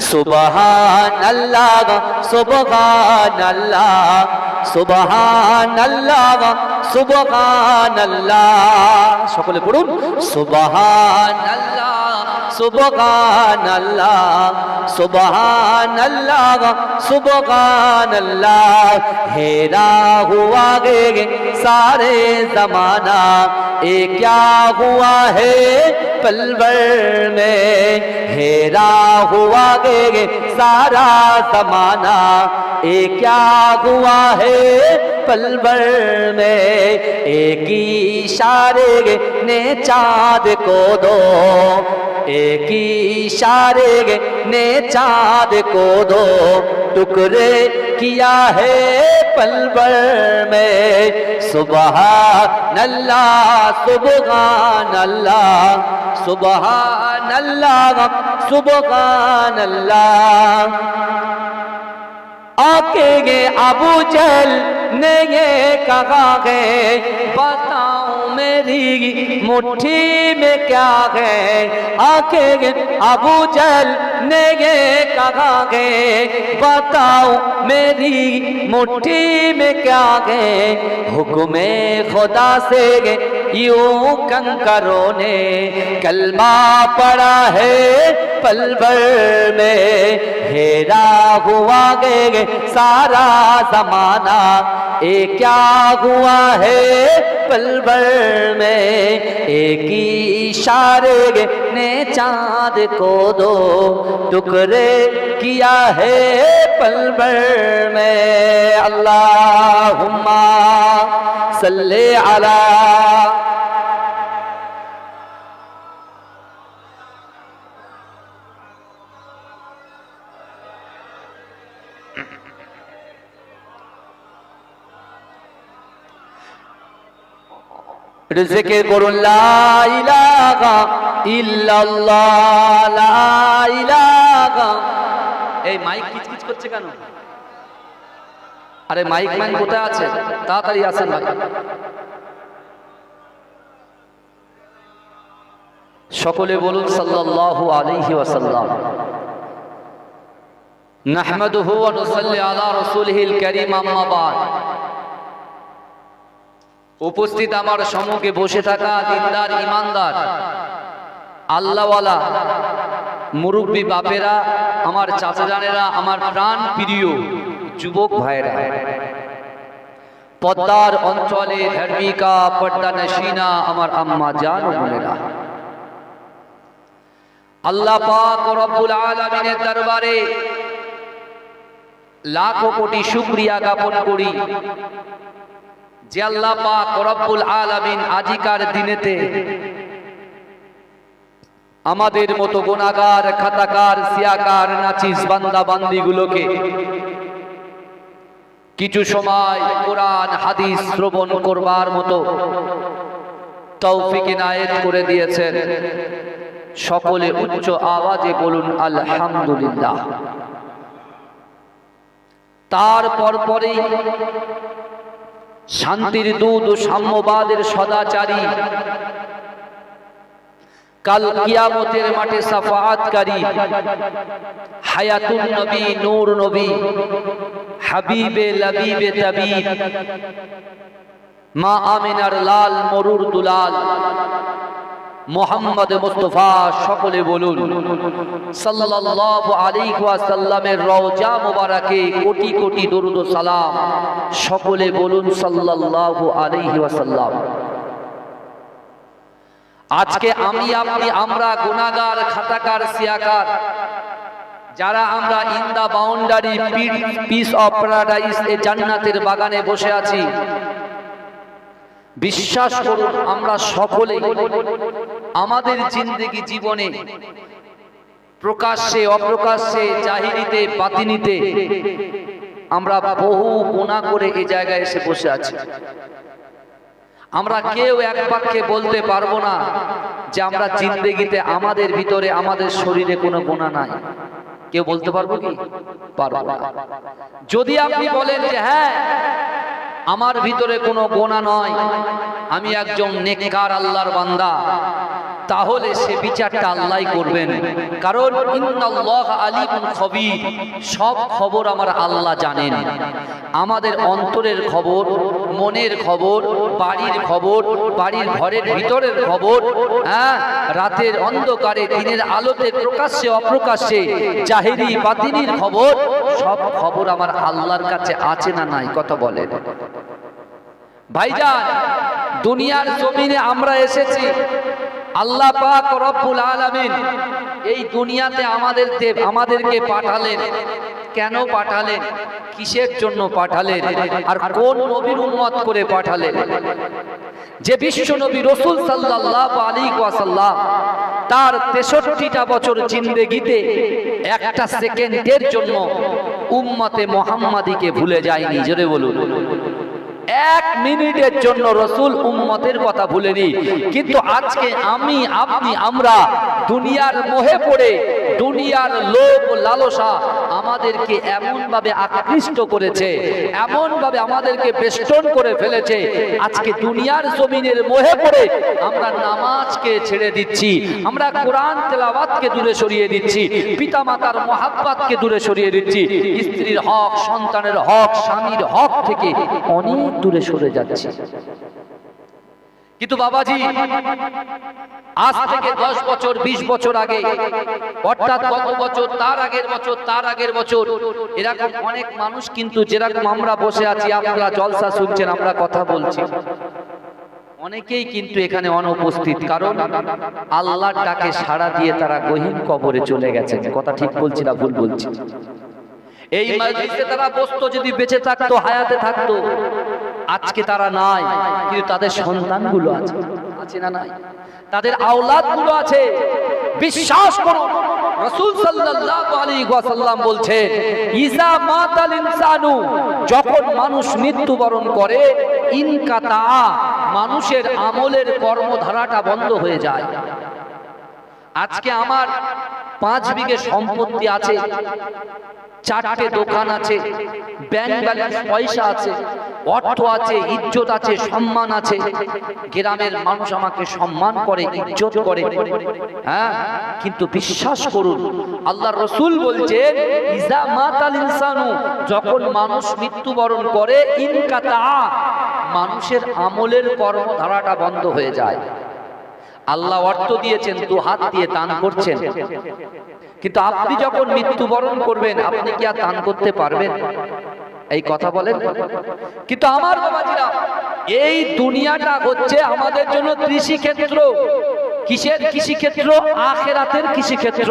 সুবহান আল্লাহ সুবহান আল্লাহ সুবহান আল্লাহ সুবহান আল্লাহ সকলে পড়ুন সুবহান আল্লাহ সুবহান আল্লাহ সুবহান আল্লাহ সুবহান আল্লাহ हेरा हुआ गे सारे जमाना ये क्या हुआ है پلور میں ہیرا ہوا گے گے سارا زمانہ۔ اے کیا ہوا ہے پلور میں؟ ایک اشارے نے چاند کو دو۔ ایک ہی اشارے گے نے چاند کو دو ٹکرے کیا ہے پلبر میں۔ سبحان اللہ سبحان اللہ سبحان اللہ سبحان اللہ آکے گے ابو جل نے یہ کہا گے بات میری مٹھی میں کیا ہے؟ آنکھیں ابو جل نے گے کہا گئے بتاؤ میری مٹھی میں کیا گئے حکم خدا سے گے یوں کنکروں نے کلمہ پڑا ہے پل بر میں۔ ہیرا ہوا گے سارا زمانہ، اے کیا ہوا ہے پل بر میں؟ ایک ہی اشارے نے چاند کو دو ٹکرے کیا ہے پل بر میں۔ اللہم अला একটু জিকির করুন লা ইল্লাল্লাহ লা এই মাইক কিচকিচ করছে কেন? আরে মাইক ম্যান কোথায় আছে? তাড়াতাড়ি আসেন সকলে বলুন সাল্লাল্লাহু আলাইহি ওয়াসাল্লাম। নাহমাদুহু ওয়া নুসাল্লি আলা রাসূলিহিল কারীম আম্মা বাদ। উপস্থিত আমার সম্মুখে বসে থাকা দিনদার ইমানদার আল্লাহওয়ালা, মুরব্বী বাপেরা, আমার চাচা জানেরা আমার প্রাণ প্রিয়। যুবক ভাইরা, পদ্মার অঞ্চলে ধার্মিকা পর্দা নসিনা আমার আম্মা জান ও বোনেরা। আল্লাহ পাক রব্বুল আলামিনের দরবারে লাখো কোটি শুকরিয়া জ্ঞাপন করি যে আল্লাহ পাক রব্বুল আলামিন আজিকার দিনেতে আমাদের মতো গুনাহগার, খাতাকার, সিয়াকার, নাচিস, বান্দা, বান্দিগুলোকে কিছু সময় কোরআন, হাদিস শ্রবণ করবার মতো তৌফিক ইনায়েত করে দিয়েছেন। সকলে উচ্চ আওয়াজে বলুন, আলহামদুলিল্লাহ। তারপর পরেই শান্তির দুধ ও সাম্যবাদের সদাচারী কাল কিয়ামতের মাঠে সাফাআতকারী হায়াতুন নবী, নূর নবী, হাবিবে লবিবে তাবিব, মা আমিনার লাল মরুর দুলাল, মোহাম্মদ মুস্তফা সকলে বলুন, সাল্লাল্লাহু আলাইহি ওয়াসাল্লামের রওজা মোবারকে কোটি কোটি দরুদ ও সালাম সকলে বলুন সাল্লাল্লাহু আলাইহি ওয়াসাল্লাম। আজকে আমি আপনি আমরা গুনাহগার খাতাকার সিয়াকার যারা আমরা in the boundary peace of paradise এ জান্নাতের বাগানে বসে আছি বিশ্বাস করুন আমরা সকলে আমাদের জিন্দগি জীবনে প্রকাশ্যে অপ্রকাশ্যে জাহিরিতে বাতিনিতে আমরা বহু গুণা করে এই জায়গায় এসে বসে আছি। আমরা কেউ এক পাক্ষে বলতে পারব না যে আমরা জিন্দগিতে আমাদের ভিতরে, আমাদের শরীরে কোনো গোনা নাই। কেউ বলতে পারব কি? পারব না। যদি আপনি বলেন যে হ্যাঁ আমার ভিতরে কোনো গোনা নয় আমি একজন নেককার আল্লাহর বান্দা। তাহলে সে বিচারটা আল্লাহ করবেন। কারণ খবির, সব খবর আমার আল্লাহ জানেন। আমাদের অন্তরের খবর, মনের খবর, বাড়ির খবর, বাড়ির ঘরের ভিতরের খবর হ্যাঁ? রাতের অন্ধকারে, দিনের আলোতে, প্রকাশ্যে, অপ্রকাশ্যে, জাহেরি, বাতিনির খবর, সব খবর আমার আল্লাহর কাছে আছে না নাই, কথা বলেন। ভাইজান, দুনিয়ার জমিনে আমরা এসেছি। আল্লাহ পাক রব্বুল আলামিন এই দুনিয়াতে আমাদের আমাদেরকে পাঠালেন। কেন পাঠালেন? কিসের জন্য পাঠালেন? আর কোন নবীর উম্মত করে পাঠালেন? যে বিশ্ব নবী রসুল সাল্লাল্লাহু আলাইহি ওয়াসাল্লাম তার তেষট্টিটা বছর জিন্দেগিতে একটা সেকেন্ডের জন্য উম্মতে মোহাম্মদীকে ভুলে যায়নি। জোরে বলুন। এক মিনিটের জন্য রসুল উম্মতের কথা ভুলেনি। কিন্তু আজকে আমি, আপনি, আমরা দুনিয়ার মোহে পড়ে, দুনিয়ার লোভ লালসা আমাদেরকে এমন ভাবে আকৃষ্ট করেছে এমন ভাবে আমাদেরকে বেষ্টন করে ফেলেছে। আজকে দুনিয়ার জমিনের মোহে পড়ে আমরা নামাজকে ছেড়ে দিচ্ছি, আমরা কোরআন তেলাওয়াতকে দূরে সরিয়ে দিচ্ছি পিতা মাতার মহাব্বাতকে দূরে সরিয়ে দিচ্ছি। স্ত্রীর হক, সন্তানের হক, স্বামীর হক থেকে অনেক দূরে সরে যাচ্ছি। কিন্তু বাবাজি, আজ থেকে দশ বছর, বিশ বছর আগে, অর্থাৎ গত বছর, তার আগের বছর, তার আগের বছর, এরকম অনেক মানুষ কিন্তু যেরকম আমরা বসে আছি আপনারা জলসা শুনছেন, আমরা কথা বলছি। অনেকেই কিন্তু এখানে অনুপস্থিত, কারণ আল্লাহর ডাকে সাড়া দিয়ে তারা গহীন কবরে চলে গেছে কথা ঠিক বলছি না ভুল বলছি? এই মসজিদে তারা বসতো যদি বেঁচে থাকতো, হায়াতে থাকতো আজকে তারা নাই, কিন্তু তাদের সন্তানগুলো আছে। আছে না নাই? তাদের আওলাদগুলো আছে। বিশ্বাস করুন, রাসূল সাল্লাল্লাহু আলাইহি ওয়াসাল্লাম বলছেন যখন মানুষ মৃত্যুবরণ করে ইনকাতা মানুষের আমলের কর্মধারাটা বন্ধ হয়ে যায়। আজকে আমার পাঁচ বিঘে সম্পত্তি আছে চারটে দোকান আছে ব্যাংক ব্যালেন্স পয়সা আছে অর্থ আছে ইজ্জত আছে সম্মান আছে গ্রামের মানুষ আমাকে সম্মান করে ইজ্জত করে হ্যাঁ কিন্তু বিশ্বাস করুন আল্লাহ রসুল বলছে ইজা মাতাল ইনসানু যখন মানুষ মৃত্যুবরণ করে ইনকাতা মানুষের আমলের কর্মধারাটা বন্ধ হয়ে যায়। আল্লাহ অর্থ দিয়েছেন, দু হাত দিয়ে দান করছেন। কিন্তু আপনি যখন মৃত্যুবরণ করবেন, আপনি কি আর দান করতে পারবেন? এই কথা বলেন। কিন্তু আমার বাবাজিরা, এই দুনিয়াটা হচ্ছে আমাদের জন্য কৃষি ক্ষেত্র কিসের কৃষি ক্ষেত্র আখেরাতের কৃষি ক্ষেত্র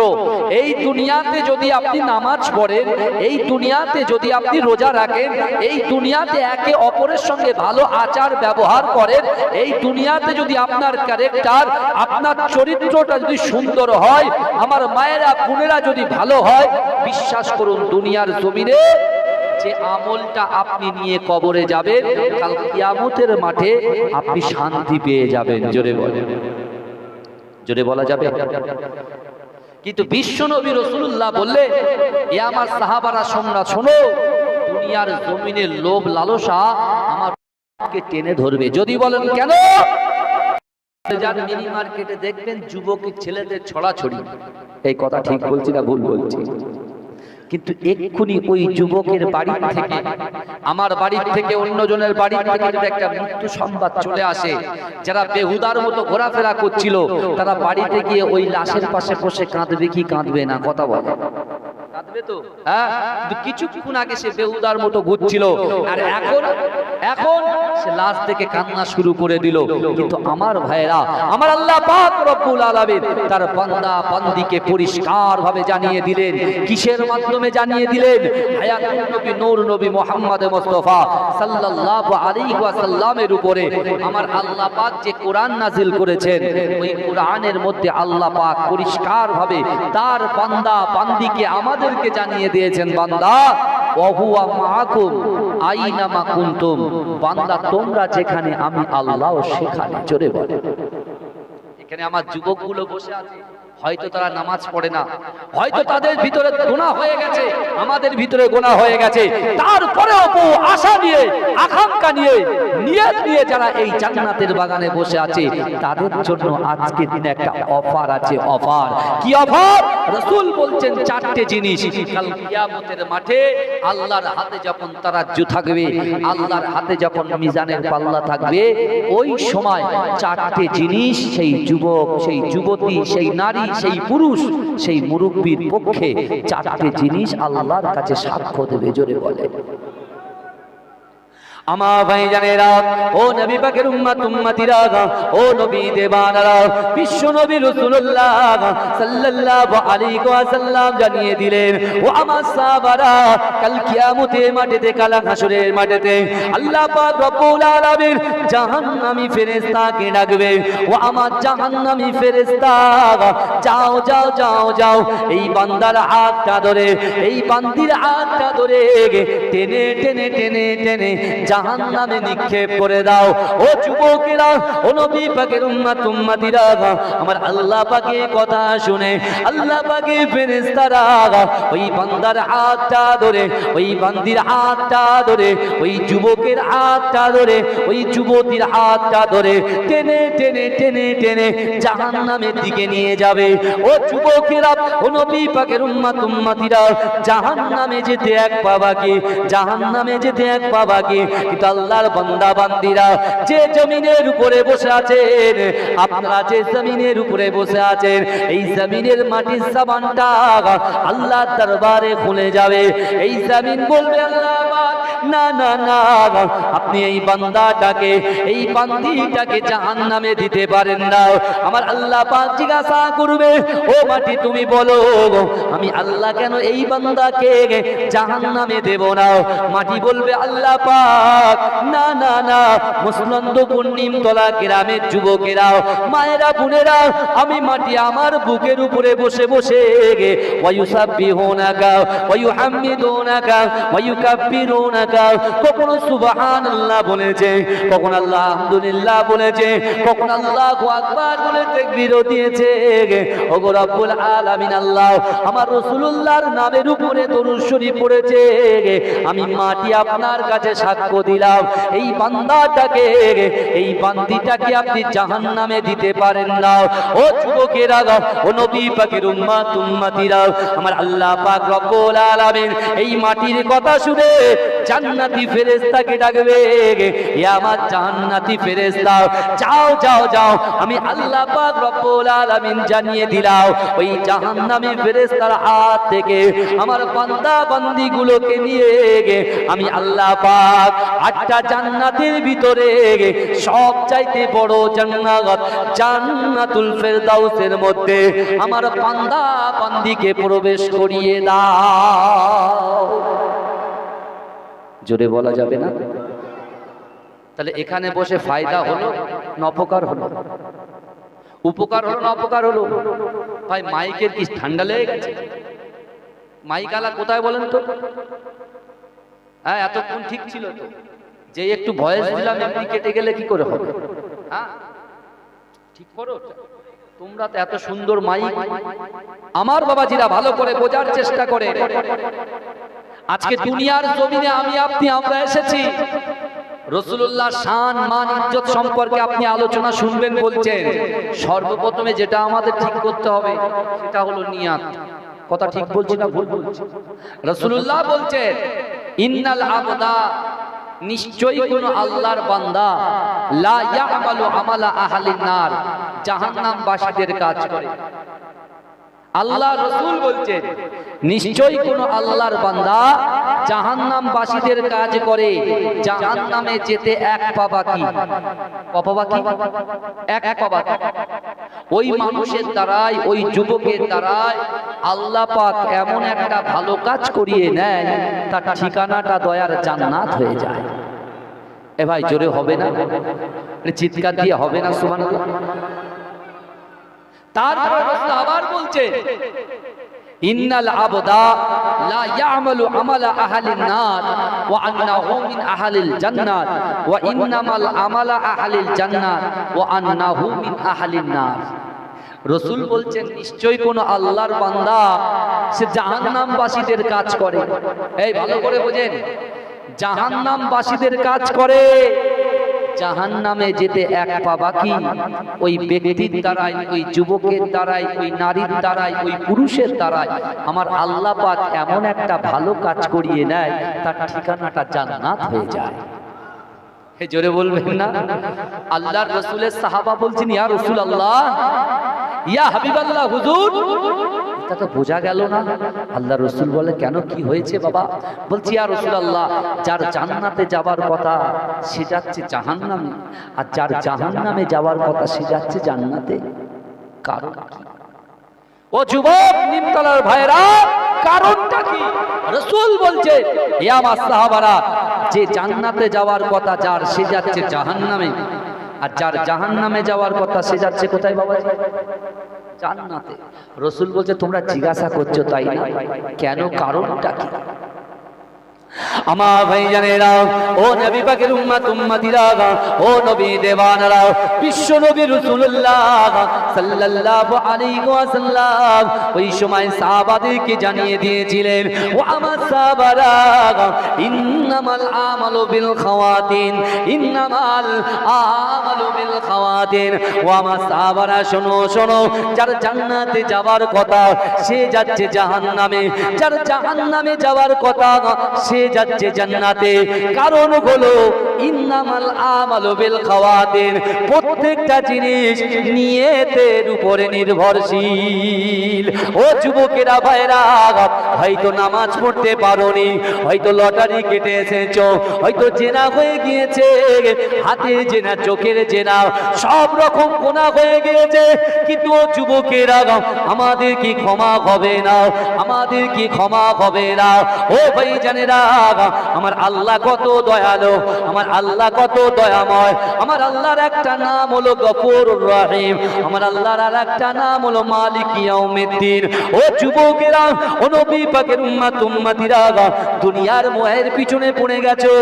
এই দুনিয়াতে যদি আপনি নামাজ পড়েন, এই দুনিয়াতে যদি আপনি রোজা রাখেন, এই দুনিয়াতে একে অপরের সঙ্গে ভালো আচার ব্যবহার করেন, এই দুনিয়াতে যদি আপনার ক্যারেক্টার আপনার চরিত্রটা যদি সুন্দর হয়, আমার মায়েরা, বোনেরা যদি ভালো হয়, বিশ্বাস করুন দুনিয়ার জমিনে যে আমলটা আপনি নিয়ে কবরে যাবেন, কাল কিয়ামতের মাঠে আপনি শান্তি পেয়ে যাবেন। জোরে বলেন। জোরে বলা যাবে? কিন্তু বিশ্ব নবী রসুল্লাহ বললে এ আমার সাহাবারা সোমরা শোনো, দুনিয়ার জমিনের লোভ, লালসা আমার টেনে ধরবে? যদি বলেন, কেন? যার মিনি মার্কেটে দেখবেন যুবকের ছেলেদের ছড়াছড়ি। এই কথা ঠিক বলছি না ভুল বলছি? কিন্তু এক্ষুনি ওই যুবকের বাড়ি থেকে, আমার বাড়ির থেকে অন্যজনের বাড়ির থেকে যদি একটা মৃত্যু সংবাদ চলে আসে, যারা বেহুদার মতো ঘোরাফেরা করছিল, তারা বাড়িতে গিয়ে ওই লাশের পাশে বসে কাঁদবে কি কাঁদবে না, কথা বলে। হ্যাঁ? কিছুক্ষণ আগে সে বেহুদার মতো ঘুরছিল। আর এখন এখন সে লাশ থেকে কান্না শুরু করে দিল। কিন্তু আমার ভাইরা আমার আল্লাহ পাক রব্বুল আলামিন তার বান্দা বান্দিকে পরিষ্কার ভাবে জানিয়ে দিলেন। কিসের মাধ্যমে জানিয়ে দিলেন? হায়াতুন নবী নূর, নবী মুহাম্মদ মুস্তাফা সাল্লাল্লাহু আলাইহি উপরে আমার আল্লাহ পাক যে কোরআন নাজিল করেছেন, ওই কোরআনের মধ্যে আল্লাহ পাক পরিষ্কার ভাবে তার বান্দা বান্দিকে আমাদেরকে জানিয়ে দিয়েছেন, বান্দা অহুয়া মাকুম, আইনা মাকুন্তুম বান্দা, তোমরা যেখানে আমি আল্লাহ, সেখানে চলে বলে। এখানে আমার যুবকগুলো বসে আছে। হয়তো তারা নামাজ পড়ে না। হয়তো তাদের ভিতরে গোনা হয়ে গেছে। আমাদের ভিতরে গোনা হয়ে গেছে। তারপরেও বহু আশা নিয়ে, আকাঙ্ক্ষা নিয়ে, নিয়ত নিয়ে যারা এই জান্নাতের বাগানে বসে আছে, তাদের জন্য আজকে দিনে একটা অফার আছে, অফার। কি অফার? রসুল বলছেন চারটে জিনিস। কাল কিয়ামতের মাঠে আল্লাহর হাতে যখন তারাজ্জু থাকবে, আল্লাহর হাতে যখন মিজানের পাল্লা থাকবে, ওই সময় চারটে জিনিস, সেই যুবক, সেই যুবতী, সেই নারী সেই পুরুষ সেই মুরব্বীর পক্ষে চারটে জিনিস আল্লাহর কাছে সাক্ষ্য দেবে জোরে বলে। আমার ভাই জানেরা, ও নবী পাকের উম্মত, উম্মতিরা, ও নবী দেবানারা, বিশ্ব নবী সাল্লাল্লাহু আলাইহি জানিয়ে দিলেন, ও আমার সাহাবারা, কাল কিয়ামতের মাঠেতে হাসরের মাঠেতে আল্লাহ পাক রব্বুল আলামিন জাহান্নামী ফেরেশতাকে ডাকবে ও আমার জাহান্নামী ফেরেশতা, যাও যাও যাও যাও, এই বান্দার হাতটা ধরে, এই বান্দির হাতটা ধরে টেনে টেনে টেনে টেনে জাহান নামে নিক্ষেপ করে দাও। ও যুবকেরা, ও নবী পাকের উম্মাত, উম্মাতিরা, আমার আল্লাহ পাকে কথা শুনে, আল্লাহ পাকে ফেরেশতারা, ওই বান্দার হাতটা ধরে, ওই বান্দির হাতটা ধরে, ওই যুবকের হাতটা ধরে, ওই যুবতীর হাতটা ধরে, টেনে টেনে টেনে টেনে জাহান নামের দিকে নিয়ে যাবে। ও যুবকেরা, ও নবী পাকের উম্মাত, উম্মাতিরা জাহান নামে যেতে এক পাবাকে জাহান নামে যেতে এক পাবাকে কিন্তু আল্লাহর বান্দা বান্দিরা যে জমিনের উপরে বসে আছেন, আপনারা যে জমিনের উপরে বসে আছেন, এই জমিনের মাটির সাবানটা আল্লাহ দরবারে খুলে যাবে। এই জমিন বলবে, আল্লাহ না না না আপনি এই বান্দাটাকে, এই বান্দিটাকে জাহান নামে দিতে পারেন না। আমার আল্লাহ পাক জিজ্ঞাসা করবে, ও মাটি, তুমি বলো আমি আল্লাহ কেন এই বান্দাকে জাহান নামে দেব না? মাটি বলবে, আল্লাহ পাক, না না না মুসলন্দপুর নিমতলা গ্রামের যুবকেরাও মায়েরা, বোনেরা, আমি মাটি আমার বুকের উপরে বসে বসে গে, ওয়ায়ুসাব্বিহুনাকা, ওয়ায়ুহাম্মিদুনাকা ওয়ায়ুকাব্বিরুনাকা কখনো সুবহানাল্লাহ বলেছে, কখন আল্লাহ আলহামদুলিল্লাহ বলেছে, কখন আল্লাহু আকবার বলে তাকবীর দিয়েছে। আলামিন আল্লাহ, আমার নামের উপরে শরীফ পড়েছে। আমি মাটি আপনার কাছে সাক্ষ্য দিলাম। এই বান্দাটাকে, এই বান্দিটাকে আপনি জাহান্নামে দিতে পারেন না। ও যুবকেরা, ও নবী পাকের উম্মাতিরা, আমার আল্লাহ পাক রব্বুল আলামিন এই মাটির কথা শুনে জান্নাতি ফেরেশতাকে ডাকবে আমার জান্নাতি ফেরেশতা, যাও যাও যাও, আমি আল্লাহ পাক রব্বুল আলামিন জানিয়ে দিলাম, ওই জাহান্নামী ফেরেস্তার হাত থেকে আমার বান্দা বান্দিগুলোকে নিয়ে আমি আল্লাহ পাক আটটা জান্নাতের ভিতরে সব চাইতে বড় জান্নাত, জান্নাতুল ফেরদাউসের মধ্যে আমার বান্দা বান্দিকে প্রবেশ করিয়ে দাও। জোরে বলা যাবে না। তাহলে এখানে বসে ফায়দা হলো না অপকার হলো? উপকার হলো না অপকার হলো? ভাই, মাইকের কি ঠান্ডা লেগে গেছে? মাইক আলা কোথায় বলেন তো? হ্যাঁ এতক্ষণ ঠিক ছিল তো। যে একটু ভয়েস দিলাম, এমনি কেটে গেলে কি করে হবে? হ্যাঁ? ঠিক করো। তোমরা তো এত সুন্দর মাইক। আমার বাবাজিরা ভালো করে বোঝার চেষ্টা করে। আজকে দুনিয়ার জমিনে আমি আপনি আমরা এসেছি। রসুল্লাহ শান মান ইজ্জত সম্পর্কে আপনি আলোচনা শুনবেন বলছেন। সর্বপ্রথমে যেটা আমাদের ঠিক করতে হবে সেটা হলো নিয়াত। কথা ঠিক বলছি না ভুল বলছি। রসুল্লাহ বলছেন ইন্নাল আবদা নিশ্চয়ই কোন আল্লাহর বান্দা লা ইয়ামালু আমালা আহলিন নার জাহান্নাম বাসীদের কাজ করে। আল্লাহ রসুল বলছেন নিশ্চয়ই কোন আল্লাহর বান্দা জাহান্নাম বাসীদের কাজ করে, জাহান্নামে যেতে এক পা বাকি। ওই মানুষের দ্বারাই, ওই যুবকের দ্বারাই আল্লাহ পাক এমন একটা ভালো কাজ করিয়ে নেয়, তার ঠিকানাটা দয়ার জান্নাত হয়ে যায়। এ ভাই, জোরে হবে না? চিৎকার দিয়ে হবে না সুমান তারপর আবার বলছে, ইন্নাল আবদা লা ইয়ামালু আমালা আহলিন নার ওয়া আন্নাহু মিন আহলিল জান্নাত ওয়া ইন্নামাল আমালা আহলিল জান্নাত ওয়া আন্নাহু মিন আহলিন নার। রসুল বলছেন, নিশ্চয়ই কোন আল্লাহর বান্দা সে জাহান্নামবাসীদের কাজ করে। এই ভালো করে বোঝেন, জাহান্নামবাসীদের কাজ করে জাহান নামে যেতে এক পা বাকি। ওই ব্যক্তির দ্বারাই, ওই যুবকের দ্বারাই, ওই নারীর দ্বারাই, ওই পুরুষের দ্বারাই আমার আল্লাহ পাক এমন একটা ভালো কাজ করিয়ে নেয়, তার ঠিকানাটা জান্নাত হয়ে যায়। জোরে বলবেন না? আল্লাহর রসুলের সাহাবা বলছেন, ইয়া রসুল আল্লাহ ইয়া হাবিব আল্লাহ হুজুর বোঝা গেল না। আল্লাহ রসুল বলে, কেন কি হয়েছে বাবা? বলছি, ইয়া রসুল আল্লাহ যার জান্নাতে যাবার কথা সে যাচ্ছে জাহান্নামে, আর যার জাহান্নামে যাওয়ার কথা সে যাচ্ছে জান্নাতে। কারণ ও যুবক, নিমতলার ভাইরা কারণটা কি? রসুল বলছে আমার সাহাবারা, যে জান্নাতে যাওয়ার কথা যার, সে যাচ্ছে জাহান্নামে। আর যার জাহান্নামে যাওয়ার কথা, সে যাচ্ছে কোথায় বাবা? জান্নাতে। রসুল বলছে, তোমরা জিজ্ঞাসা করছ তাই না? কেন? কারণটা কি? ও নবী পাকের ও নবী বিশ্ব নবী রাসূলুল্লাহ সাল্লাল্লাহু আলাইহি ওই সময় সাহাবাদেরকে জানিয়ে দিয়েছিলেন আমালু বিল খাওয়াতিন আমালু বিল খাওয়াতিন। শোনো শোনো, যার জান্নাতে যাওয়ার কথা, সে যাচ্ছে জাহান্নামে, যার জাহান্নামে যাওয়ার কথা, সে যাচ্ছে জান্নাতে। কারণ হলো ইন্নামাল আমালু বিল খাওয়াতিন। প্রত্যেকটা জিনিস নিয়তের উপরে নির্ভরশীল। ও যুবকেরা ভাইরা হয়তো নামাজ পড়তে পারোনি, হয়তো লটারি কেটে এসেছ, হয়তো জেনা হয়ে গিয়েছে, হাতে জেনা, চোখের জেনা, সব রকম গোনা হয়ে গিয়েছে। কিন্তু ও যুবকেরা, আমাদের কি ক্ষমা হবে না? আমাদের কি ক্ষমা হবে না? ও ভাই জানেরা আমার আল্লাহ কত দয়ালু, আমার আল্লাহ কত দয়াময়, আমার আল্লাহর একটা নাম হলো গফুর রহিম, আমার আল্লাহর আর একটা নাম হলো মালিক ইয়াউমিদ্দিন। ও যুবকেরা, ও নবী পাকের উম্মত উম্মতিরা, দুনিয়ার মোহের পিছনে পড়ে গেছো,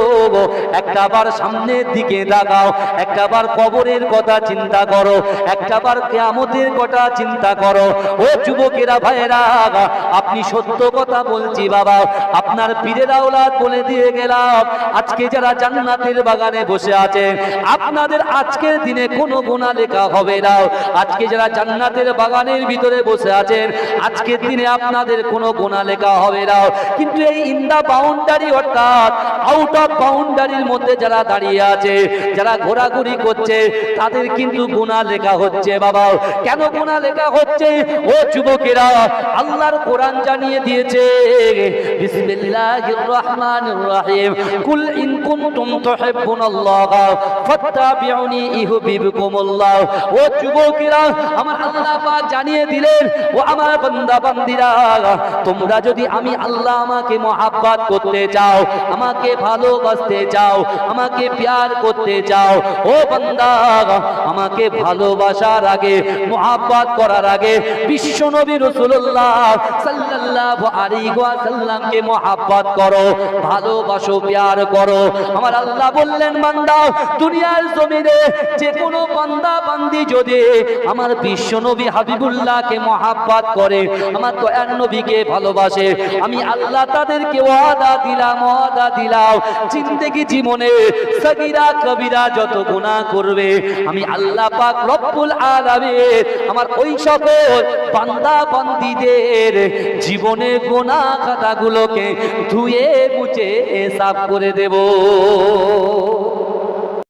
একটা বার সামনের দিকে দাগাও, একটা বার কবরের কথা চিন্তা করো, একটা বার কিয়ামতের কথা চিন্তা করো। ও যুবকেরা ভাইরা আপনি সত্য কথা বলছি বাবা, আপনার পীরের আওলাদ বলে দিয়ে গেলাম। আজকে যারা জান্নাতের বাগানে বসে আছেন আপনাদের আজকের দিনে কোনো গুণা লেখা হবে না। আজকে যারা জান্নাতের বাগানের ভিতরে বসে আছেন, আজকের দিনে আপনাদের কোনো গুণা লেখা হবে না। কিন্তু এই ইন দা বাউন্ডারি অর্থাৎ আউট অফ বাউন্ডারির মধ্যে যারা দাঁড়িয়ে আছে, যারা ঘোরাঘুরি করছে, তাদের কিন্তু গুণা লেখা হচ্ছে বাবা। কেন গুণা লেখা হচ্ছে? ও যুবকেরা, আল্লাহর কোরআন জানিয়ে দিয়েছে, বিসমিল্লাহির আমার আল্লাহ পাক জানিয়ে দিলেন, ও আমার বান্দা বান্দিরা তোমরা যদি আমি আল্লাহ আমাকে মহাব্বত করতে চাও, আমাকে ভালোবাসতে চাও, আমাকে প্যার করতে চাও, ও বান্দা, আমাকে ভালোবাসার আগে, মহাব্বত করার আগে, বিশ্ব নবী রাসূলুল্লাহ সাল্লাল্লাহু আলাইহি ওয়াসাল্লামকে মহাব্বত করো। ভালোবাসো, প্যার করো। আমার আল্লাহ বললেন দুনিয়ার জমিনে যে কোনো বান্দা বান্দি যদি আমার বিশ্ব নবী হাবিবুল্লাহকে মহাব্বত করে, আমার নবীকে ভালোবাসে, আমি আল্লাহ তাদেরকে ওয়াদা দিলাম ওয়াদা দিলাম। জীবনে সগিরা, কবিরা যত গুনাহ করবে, আমি আল্লাহ পাক রব্বুল আমার ওই সকল বান্দা বান্দিদের জীবনে গোনা খাতাগুলোকে ধুয়ে মুছে এসাব করে দেব।